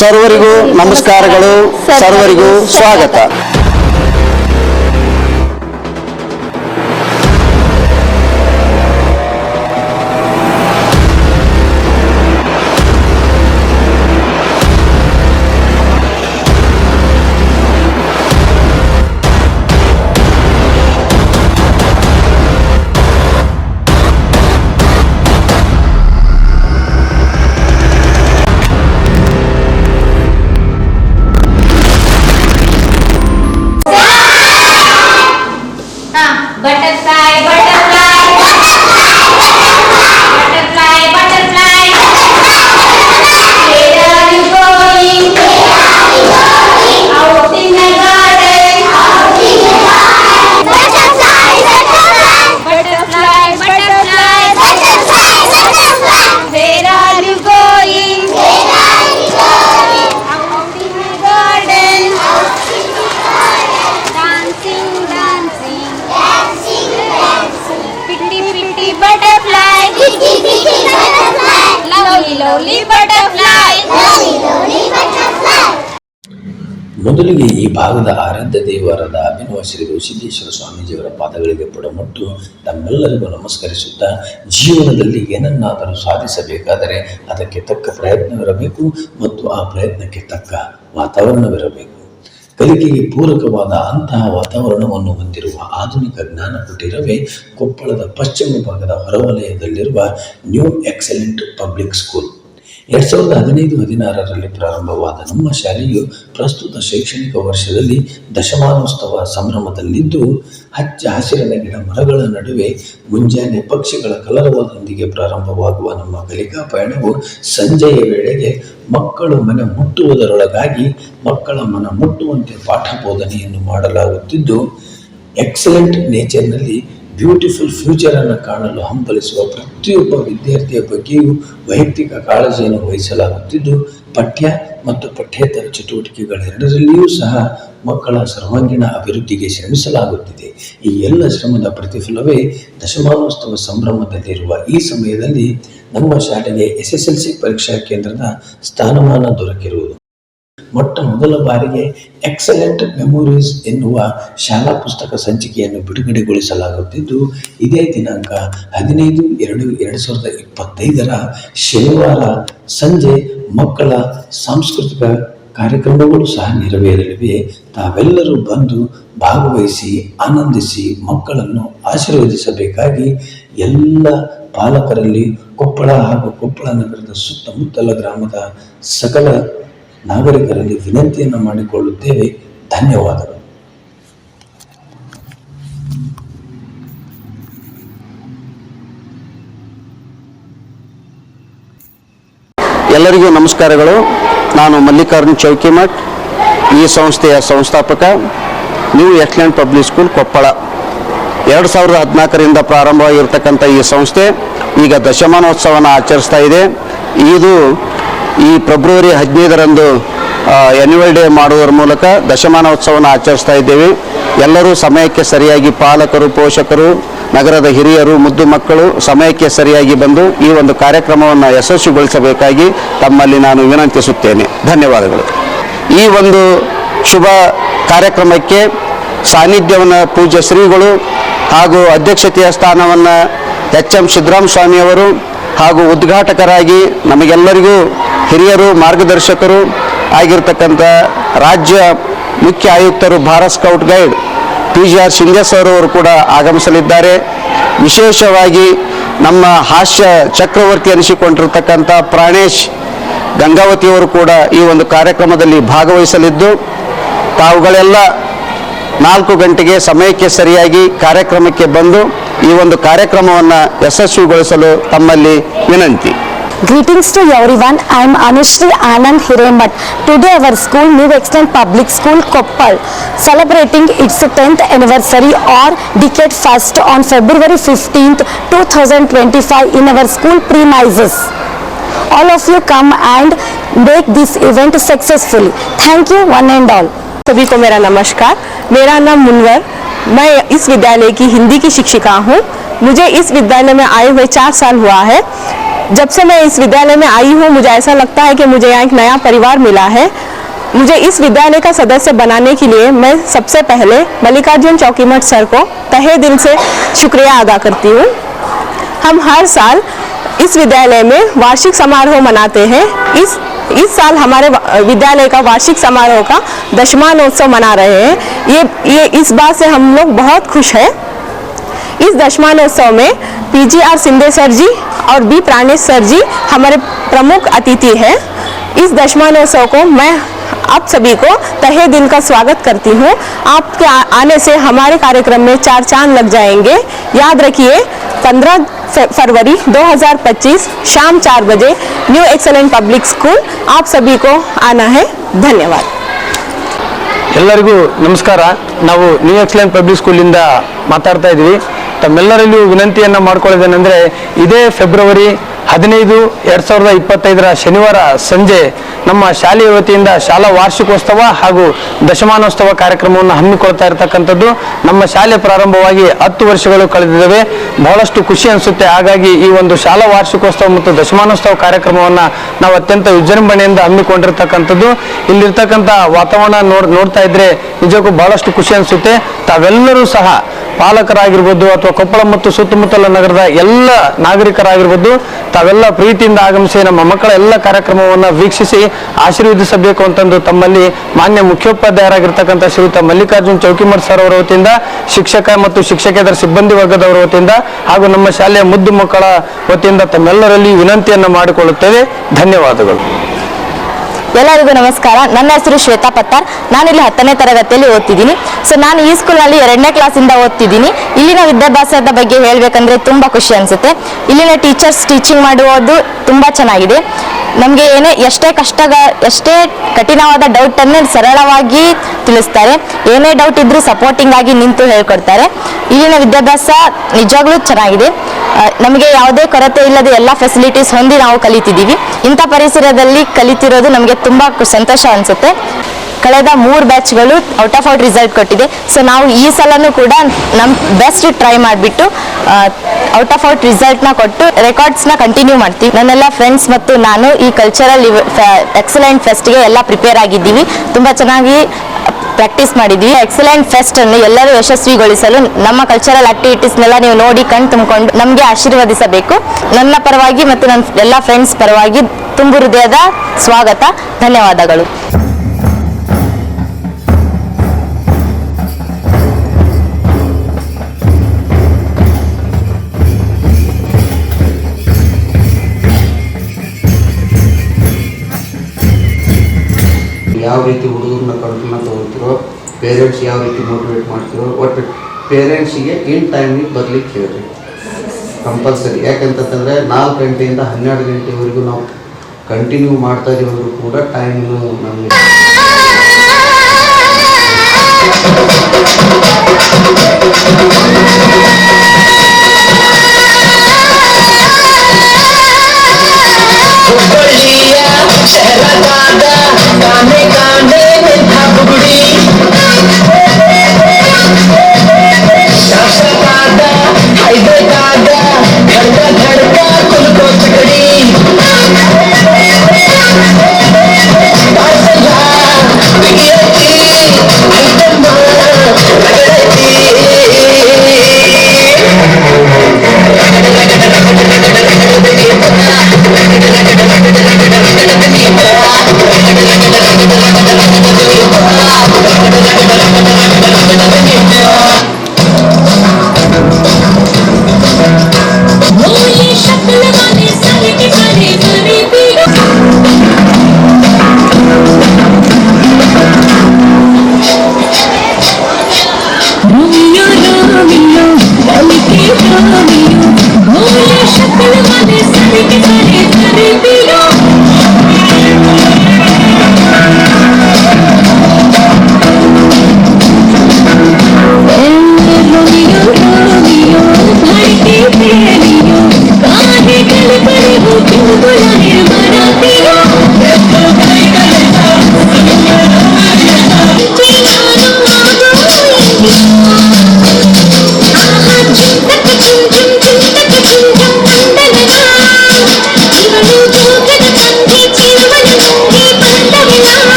ಸರ್ವರಿಗೂ ನಮಸ್ಕಾರಗಳು. ಸರ್ವರಿಗೂ ಸ್ವಾಗತ. ಮೊದಲಿಗೆ ಈ ಭಾಗದ ಆರಾಧ್ಯ ದೇವರಾದ ಅಭಿನವ ಶ್ರೀ ಸಿದ್ದೇಶ್ವರ ಸ್ವಾಮೀಜಿಯವರ ಪಾದಗಳಿಗೆ ಪುಡಮುಟ್ಟು ತಮ್ಮೆಲ್ಲರಿಗೂ ನಮಸ್ಕರಿಸುತ್ತಾ ಜೀವನದಲ್ಲಿ ಏನನ್ನಾದರೂ ಸಾಧಿಸಬೇಕಾದರೆ ಅದಕ್ಕೆ ತಕ್ಕ ಪ್ರಯತ್ನವಿರಬೇಕು ಮತ್ತು ಆ ಪ್ರಯತ್ನಕ್ಕೆ ತಕ್ಕ ವಾತಾವರಣವಿರಬೇಕು. ಕಲಿಕೆಗೆ ಪೂರಕವಾದ ಅಂತಹ ವಾತಾವರಣವನ್ನು ಹೊಂದಿರುವ ಆಧುನಿಕ ಜ್ಞಾನ ಕುಟೀರವೇ ಕೊಪ್ಪಳದ ಪಶ್ಚಿಮ ಭಾಗದ ಹೊರವಲಯದಲ್ಲಿರುವ ನ್ಯೂ ಎಕ್ಸಲೆಂಟ್ ಪಬ್ಲಿಕ್ ಸ್ಕೂಲ್. ಎರಡ್ ಸಾವಿರದ ಹದಿನೈದು ಹದಿನಾರರಲ್ಲಿ ಪ್ರಾರಂಭವಾದ ನಮ್ಮ ಶಾಲೆಯು ಪ್ರಸ್ತುತ ಶೈಕ್ಷಣಿಕ ವರ್ಷದಲ್ಲಿ ದಶಮಾನೋತ್ಸವ ಸಂಭ್ರಮದಲ್ಲಿದ್ದು, ಹಚ್ಚ ಹಸಿರಿನ ಗಿಡ ಮರಗಳ ನಡುವೆ ಮುಂಜಾನೆ ಪಕ್ಷಿಗಳ ಕಲರವದೊಂದಿಗೆ ಪ್ರಾರಂಭವಾಗುವ ನಮ್ಮ ಕಲಿಕಾ ಪಯಣವು ಸಂಜೆಯ ವೇಳೆಗೆ ಮಕ್ಕಳು ಮನ ಮುಟ್ಟುವುದರೊಳಗಾಗಿ ಮಕ್ಕಳ ಮನ ಮುಟ್ಟುವಂತೆ ಪಾಠ ಬೋಧನೆಯನ್ನು ಮಾಡಲಾಗುತ್ತಿದ್ದು, ಎಕ್ಸಲೆಂಟ್ ನೇಚರ್ನಲ್ಲಿ ಬ್ಯೂಟಿಫುಲ್ ಫ್ಯೂಚರನ್ನು ಕಾಣಲು ಹಂಬಲಿಸುವ ಪ್ರತಿಯೊಬ್ಬ ವಿದ್ಯಾರ್ಥಿಯ ಬಗ್ಗೆಯೂ ವೈಯಕ್ತಿಕ ಕಾಳಜಿಯನ್ನು ವಹಿಸಲಾಗುತ್ತಿದ್ದು, ಪಠ್ಯ ಮತ್ತು ಪಠ್ಯೇತರ ಚಟುವಟಿಕೆಗಳೆರಡರಲ್ಲಿಯೂ ಸಹ ಮಕ್ಕಳ ಸರ್ವಾಂಗೀಣ ಅಭಿವೃದ್ಧಿಗೆ ಶ್ರಮಿಸಲಾಗುತ್ತಿದೆ. ಈ ಎಲ್ಲ ಶ್ರಮದ ಪ್ರತಿಫಲವೇ ದಶಮಾನೋತ್ಸವ ಸಂಭ್ರಮದಲ್ಲಿರುವ ಈ ಸಮಯದಲ್ಲಿ ನಮ್ಮ ಶಾಲೆಗೆ ಎಸ್ ಎಸ್ ಎಲ್ ಸಿ ಪರೀಕ್ಷಾ ಕೇಂದ್ರದ ಸ್ಥಾನಮಾನ ದೊರಕಿರುವುದು. ಮೊಟ್ಟ ಮೊದಲ ಬಾರಿಗೆ ಎಕ್ಸಲೆಂಟ್ ಮೆಮೊರೀಸ್ ಎನ್ನುವ ಶಾಲಾ ಪುಸ್ತಕ ಸಂಚಿಕೆಯನ್ನು ಬಿಡುಗಡೆಗೊಳಿಸಲಾಗುತ್ತಿದ್ದು, ಇದೇ ದಿನಾಂಕ ಹದಿನೈದು ಎರಡು ಎರಡು ಸಾವಿರದ ಇಪ್ಪತ್ತೈದರ ಶನಿವಾರ ಸಂಜೆ ಮಕ್ಕಳ ಸಾಂಸ್ಕೃತಿಕ ಕಾರ್ಯಕ್ರಮಗಳು ಸಹ ನೆರವೇರಲಿವೆ. ತಾವೆಲ್ಲರೂ ಬಂದು ಭಾಗವಹಿಸಿ, ಆನಂದಿಸಿ ಮಕ್ಕಳನ್ನು ಆಶೀರ್ವದಿಸಬೇಕಾಗಿ ಎಲ್ಲ ಪಾಲಕರಲ್ಲಿ ಕೊಪ್ಪಳ ಹಾಗೂ ಕೊಪ್ಪಳ ನಗರದ ಸುತ್ತಮುತ್ತಲ ಗ್ರಾಮದ ಸಕಲ ನಾಗರಿಕರಲ್ಲಿ ವಿನಂತಿಯನ್ನು ಮಾಡಿಕೊಳ್ಳುತ್ತೇವೆ. ಧನ್ಯವಾದಗಳು. ಎಲ್ಲರಿಗೂ ನಮಸ್ಕಾರಗಳು. ನಾನು ಮಲ್ಲಿಕಾರ್ಜುನ್ ಚೌಕಿಮಠ್, ಈ ಸಂಸ್ಥೆಯ ಸಂಸ್ಥಾಪಕ, new excellent public school Koppal. ಎರಡು ಸಾವಿರದ ಹದಿನಾಲ್ಕರಿಂದ ಪ್ರಾರಂಭವಾಗಿರ್ತಕ್ಕಂಥ ಈ ಸಂಸ್ಥೆ ಈಗ ದಶಮಾನೋತ್ಸವನ ಆಚರಿಸ್ತಾ ಇದೆ. ಇದು ಈ ಫೆಬ್ರವರಿ ಹದಿನೈದರಂದು ಆ್ಯನ್ಯುವಲ್ ಡೇ ಮಾಡುವುದರ ಮೂಲಕ ದಶಮಾನೋತ್ಸವವನ್ನು ಆಚರಿಸ್ತಾ ಇದ್ದೇವೆ. ಎಲ್ಲರೂ ಸಮಯಕ್ಕೆ ಸರಿಯಾಗಿ ಪಾಲಕರು, ಪೋಷಕರು, ನಗರದ ಹಿರಿಯರು, ಮುದ್ದು ಮಕ್ಕಳು ಸಮಯಕ್ಕೆ ಸರಿಯಾಗಿ ಬಂದು ಈ ಒಂದು ಕಾರ್ಯಕ್ರಮವನ್ನು ಯಶಸ್ವಿಗೊಳಿಸಬೇಕಾಗಿ ತಮ್ಮಲ್ಲಿ ನಾನು ವಿನಂತಿಸುತ್ತೇನೆ. ಧನ್ಯವಾದಗಳು. ಈ ಒಂದು ಶುಭ ಕಾರ್ಯಕ್ರಮಕ್ಕೆ ಸಾನ್ನಿಧ್ಯವನ್ನು ಪೂಜ್ಯ ಶ್ರೀಗಳು ಹಾಗೂ ಅಧ್ಯಕ್ಷತೆಯ ಸ್ಥಾನವನ್ನು ಎಚ್ ಎಂ ಸಿದ್ದರಾಮ ಸ್ವಾಮಿಯವರು ಹಾಗೂ ಉದ್ಘಾಟಕರಾಗಿ ನಮಗೆಲ್ಲರಿಗೂ ಹಿರಿಯರು, ಮಾರ್ಗದರ್ಶಕರು ಆಗಿರ್ತಕ್ಕಂಥ ರಾಜ್ಯ ಮುಖ್ಯ ಆಯುಕ್ತರು Bharat scout guide P G R Shinde sir ಅವರು ಕೂಡ ಆಗಮಿಸಲಿದ್ದಾರೆ. ವಿಶೇಷವಾಗಿ ನಮ್ಮ ಹಾಸ್ಯ ಚಕ್ರವರ್ತಿ ಅನಿಸಿಕೊಂಡಿರ್ತಕ್ಕಂಥ ಪ್ರಾಣೇಶ್ ಗಂಗಾವತಿಯವರು ಕೂಡ ಈ ಒಂದು ಕಾರ್ಯಕ್ರಮದಲ್ಲಿ ಭಾಗವಹಿಸಲಿದ್ದು, ತಾವುಗಳೆಲ್ಲ ನಾಲ್ಕು ಗಂಟೆಗೆ ಸಮಯಕ್ಕೆ ಸರಿಯಾಗಿ ಕಾರ್ಯಕ್ರಮಕ್ಕೆ ಬಂದು ಈ ಒಂದು ಕಾರ್ಯಕ್ರಮವನ್ನು ಯಶಸ್ವಿಗೊಳಿಸಲು ತಮ್ಮಲ್ಲಿ ವಿನಂತಿ. Greetings to everyone. I am Anushri Anand Hiremat. Today our school, New Excellent Public School, Koppal, celebrating its 10th anniversary or decade first on February 15th, 2025 in our school premises. All of you come and make this event successfully. Thank you one and all. सभी को मेरा नमस्कार मेरा नाम मुनवर मैं इस विद्यालय की हिंदी की शिक्षिका हूँ मुझे इस विद्यालय में आए हुए चार साल हुआ है जब से मैं इस विद्यालय में आई हूँ, मुझे ऐसा लगता है कि मुझे यहाँ एक नया परिवार मिला है। मुझे इस विद्यालय का सदस्य बनाने के लिए मैं सबसे पहले मल्लिकार्जुन चौकीमठ सर को तहे दिल से शुक्रिया अदा करती हूँ। हम हर साल इस विद्यालय में वार्षिक समारोह मनाते हैं। इस इस साल हमारे विद्यालय का वार्षिक समारोह का दशमानोत्सव मना रहे हैं। ये ये इस बात से हम लोग बहुत खुश हैं। इस दशमानोत्सव में PG R Sindhe sir ji और बी प्राणेश सर जी हमारे प्रमुख अतिथि हैं इस दशमानोत्सव को मैं आप सभी को तहे दिल का स्वागत करती हूँ आपके आ- आने से हमारे कार्यक्रम में चार चांद लग जाएंगे याद रखिए 15 फ- फरवरी 2025 शाम चार बजे न्यू एक्सलेंट पब्लिक स्कूल आप सभी को आना है धन्यवाद ಎಲ್ಲರಿಗೂ ನಮಸ್ಕಾರ ನಾವು ನ್ಯೂ ಎಕ್ಸಲೆಂಟ್ ಪಬ್ಲಿಕ್ ಸ್ಕೂಲಿಂದ ಮಾತಾಡ್ತಾ ಇದ್ದೀವಿ ತಮ್ಮೆಲ್ಲರಲ್ಲಿಯೂ ವಿನಂತಿಯನ್ನು ಮಾಡ್ಕೊಳ್ಳೋದೇನೆಂದರೆ, ಇದೇ ಫೆಬ್ರವರಿ ಹದಿನೈದು ಎರಡು ಸಾವಿರದ ಇಪ್ಪತ್ತೈದರ ಶನಿವಾರ ಸಂಜೆ ನಮ್ಮ ಶಾಲೆಯ ವತಿಯಿಂದ ಶಾಲಾ ವಾರ್ಷಿಕೋತ್ಸವ ಹಾಗೂ ದಶಮಾನೋತ್ಸವ ಕಾರ್ಯಕ್ರಮವನ್ನು ಹಮ್ಮಿಕೊಳ್ತಾ ಇರತಕ್ಕಂಥದ್ದು ನಮ್ಮ ಶಾಲೆ ಪ್ರಾರಂಭವಾಗಿ ಹತ್ತು ವರ್ಷಗಳು ಕಳೆದಿದ್ದಾವೆ. ಬಹಳಷ್ಟು ಖುಷಿ ಅನಿಸುತ್ತೆ. ಹಾಗಾಗಿ ಈ ಒಂದು ಶಾಲಾ ವಾರ್ಷಿಕೋತ್ಸವ ಮತ್ತು ದಶಮಾನೋತ್ಸವ ಕಾರ್ಯಕ್ರಮವನ್ನು ನಾವು ಅತ್ಯಂತ ವಿಜೃಂಭಣೆಯಿಂದ ಹಮ್ಮಿಕೊಂಡಿರ್ತಕ್ಕಂಥದ್ದು. ಇಲ್ಲಿರ್ತಕ್ಕಂಥ ವಾತಾವರಣ ನೋಡ್, ನೋಡ್ತಾ ಇದ್ರೆ ನಿಜಕ್ಕೂ ಬಹಳಷ್ಟು ಖುಷಿ ಅನಿಸುತ್ತೆ. ತಾವೆಲ್ಲರೂ ಸಹ ಪಾಲಕರಾಗಿರ್ಬೋದು ಅಥವಾ ಕೊಪ್ಪಳ ಮತ್ತು ಸುತ್ತಮುತ್ತಲ ನಗರದ ಎಲ್ಲ ನಾಗರಿಕರಾಗಿರ್ಬೋದು, ತಾವೆಲ್ಲ ಪ್ರೀತಿಯಿಂದ ಆಗಮಿಸಿ ನಮ್ಮ ಮಕ್ಕಳ ಎಲ್ಲ ಕಾರ್ಯಕ್ರಮವನ್ನು ವೀಕ್ಷಿಸಿ ಆಶೀರ್ವದಿಸಬೇಕು ಅಂತಂದು ತಮ್ಮಲ್ಲಿ ಮಾನ್ಯ ಮುಖ್ಯೋಪಾಧ್ಯಾಯರಾಗಿರ್ತಕ್ಕಂಥ ಶ್ರೀಯುತ ಮಲ್ಲಿಕಾರ್ಜುನ್ ಚೌಕಿಮಠ್ ಸರ್ ಅವರ ವತಿಯಿಂದ, ಶಿಕ್ಷಕ ಮತ್ತು ಶಿಕ್ಷಕೇತರ ಸಿಬ್ಬಂದಿ ವರ್ಗದವರ ವತಿಯಿಂದ ಹಾಗೂ ನಮ್ಮ ಶಾಲೆಯ ಮುದ್ದು ಮಕ್ಕಳ ವತಿಯಿಂದ ತಮ್ಮೆಲ್ಲರಲ್ಲಿ ವಿನಂತಿಯನ್ನು ಮಾಡಿಕೊಳ್ಳುತ್ತೇವೆ. ಧನ್ಯವಾದಗಳು. ಎಲ್ಲರಿಗೂ ನಮಸ್ಕಾರ. ನನ್ನ ಹೆಸರು ಶ್ವೇತಾ ಪತ್ತಾರ್. ನಾನಿಲ್ಲಿ ಹತ್ತನೇ ತರಗತಿಯಲ್ಲಿ ಓದ್ತಿದ್ದೀನಿ. ಸೊ ನಾನು ಈ ಸ್ಕೂಲ್ನಲ್ಲಿ ಎರಡನೇ ಕ್ಲಾಸಿಂದ ಓದ್ತಿದ್ದೀನಿ. ಇಲ್ಲಿನ ವಿದ್ಯಾಭ್ಯಾಸದ ಬಗ್ಗೆ ಹೇಳಬೇಕಂದ್ರೆ ತುಂಬ ಖುಷಿ ಅನಿಸುತ್ತೆ. ಇಲ್ಲಿನ ಟೀಚರ್ಸ್ ಟೀಚಿಂಗ್ ಮಾಡುವುದು ತುಂಬ ಚೆನ್ನಾಗಿದೆ. ನಮಗೆ ಏನೇ, ಎಷ್ಟೇ ಕಷ್ಟಗ, ಎಷ್ಟೇ ಕಠಿಣವಾದ ಡೌಟನ್ನು ಸರಳವಾಗಿ ತಿಳಿಸ್ತಾರೆ. ಏನೇ ಡೌಟ್ ಇದ್ರೂ ಸಪೋರ್ಟಿಂಗ್ ಆಗಿ ನಿಂತು ಹೇಳ್ಕೊಡ್ತಾರೆ. ಇಲ್ಲಿನ ವಿದ್ಯಾಭ್ಯಾಸ ನಿಜವಾಗ್ಲೂ ಚೆನ್ನಾಗಿದೆ. ನಮಗೆ ಯಾವುದೇ ಕೊರತೆ ಇಲ್ಲದೆ ಎಲ್ಲ ಫೆಸಿಲಿಟೀಸ್ ಹೊಂದಿ ನಾವು ಕಲಿತಿದ್ದೀವಿ. ಇಂಥ ಪರಿಸರದಲ್ಲಿ ಕಲಿತಿರೋದು ನಮಗೆ ತುಂಬ ಸಂತೋಷ ಅನಿಸುತ್ತೆ. ಕಳೆದ ಮೂರು ಬ್ಯಾಚ್ಗಳು ಔಟ್ ಆಫ್ ಔಟ್ ರಿಸಲ್ಟ್ ಕೊಟ್ಟಿದೆ. ಸೊ ನಾವು ಈ ಸಲನೂ ಕೂಡ ನಮ್ಮ ಬೆಸ್ಟ್ ಟ್ರೈ ಮಾಡಿಬಿಟ್ಟು ಔಟ್ ಆಫ್ ಔಟ್ ರಿಸಲ್ಟ್ನ ಕೊಟ್ಟು ರೆಕಾರ್ಡ್ಸ್ನ ಕಂಟಿನ್ಯೂ ಮಾಡ್ತೀವಿ. ನನ್ನೆಲ್ಲ ಫ್ರೆಂಡ್ಸ್ ಮತ್ತು ನಾನು ಈ ಕಲ್ಚರಲ್ ಎಕ್ಸಲೆಂಟ್ ಫೆಸ್ಟ್ಗೆ ಎಲ್ಲ ಪ್ರಿಪೇರ್ ಆಗಿದ್ದೀವಿ. ತುಂಬ ಚೆನ್ನಾಗಿ ಪ್ರಾಕ್ಟೀಸ್ ಮಾಡಿದ್ವಿ. ಎಕ್ಸಲೆಂಟ್ ಫೆಸ್ಟ್ ಅನ್ನು ಎಲ್ಲರೂ ಯಶಸ್ವಿಗೊಳಿಸಲು ನಮ್ಮ ಕಲ್ಚರಲ್ ಆಕ್ಟಿವಿಟೀಸ್ನೆಲ್ಲ ನೀವು ನೋಡಿ ಕಣ್ ತುಂಬಿಕೊಂಡು ನಮಗೆ ಆಶೀರ್ವದಿಸಬೇಕು. ನನ್ನ ಪರವಾಗಿ ಮತ್ತು ನನ್ನ ಎಲ್ಲ ಫ್ರೆಂಡ್ಸ್ ಪರವಾಗಿ ತುಂಬು ಹೃದಯದ ಸ್ವಾಗತ. ಧನ್ಯವಾದಗಳು. ಯಾವ ರೀತಿ ಹುಡುಗರನ್ನ ತೊಗೊಳ್ತಿರೋ ಪೇರೆಂಟ್ಸ್ ಯಾವ ರೀತಿ ಮೋಟಿವೇಟ್ ಮಾಡ್ತಿರೋ ಒಟ್ಟು ಪೇರೆಂಟ್ಸಿಗೆ ಇನ್ ಟೈಮಿಗೆ ಬರ್ಲಿಕ್ಕೆ ಹೇಳ್ರಿ. ಕಂಪಲ್ಸರಿ ಯಾಕಂತಂದರೆ ನಾಲ್ಕು ಗಂಟೆಯಿಂದ ಹನ್ನೆರಡು ಗಂಟೆವರೆಗೂ ನಾವು ಕಂಟಿನ್ಯೂ ಮಾಡ್ತಾ ಇರೋದ್ರು ಕೂಡ ಟೈಮು ನಮಗೆ ಹುಬ್ಬಳ್ಳಿಯ गाने गाने में था बुगड़ी शाशा दादा हाइबे दादा धड़का धड़का कुल को चकड़ी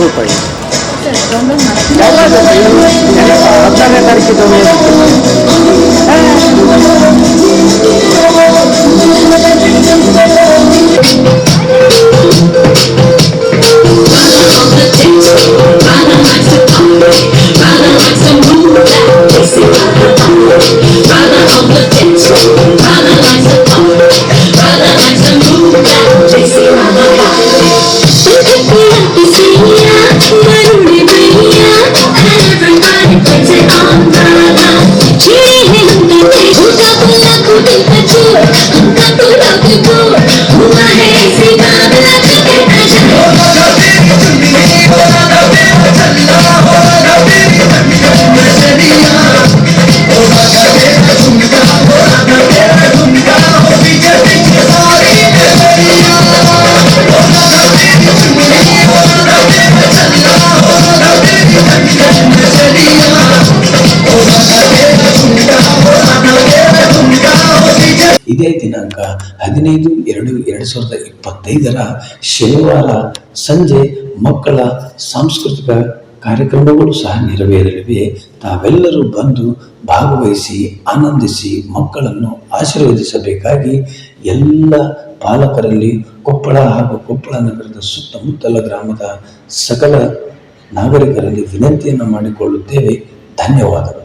ಗ್ರೂಪ್ ಆಗಿ ಹದಿನಾರನೇ ತಾರೀಕಿದ್ದು हुआ ಇದೇ ದಿನಾಂಕ ಹದಿನೈದು ಎರಡು ಎರಡು ಸಾವಿರದ ಇಪ್ಪತ್ತೈದರ ಶನಿವಾರ ಸಂಜೆ ಮಕ್ಕಳ ಸಾಂಸ್ಕೃತಿಕ ಕಾರ್ಯಕ್ರಮಗಳು ಸಹ ನೆರವೇರಲಿವೆ. ತಾವೆಲ್ಲರೂ ಬಂದು ಭಾಗವಹಿಸಿ, ಆನಂದಿಸಿ ಮಕ್ಕಳನ್ನು ಆಶೀರ್ವದಿಸಬೇಕಾಗಿ ಎಲ್ಲ ಪಾಲಕರಲ್ಲಿ ಕೊಪ್ಪಳ ಹಾಗೂ ಕೊಪ್ಪಳ ನಗರದ ಸುತ್ತಮುತ್ತಲ ಗ್ರಾಮದ ಸಕಲ ನಾಗರಿಕರಲ್ಲಿ ವಿನಂತಿಯನ್ನು ಮಾಡಿಕೊಳ್ಳುತ್ತೇವೆ. ಧನ್ಯವಾದಗಳು.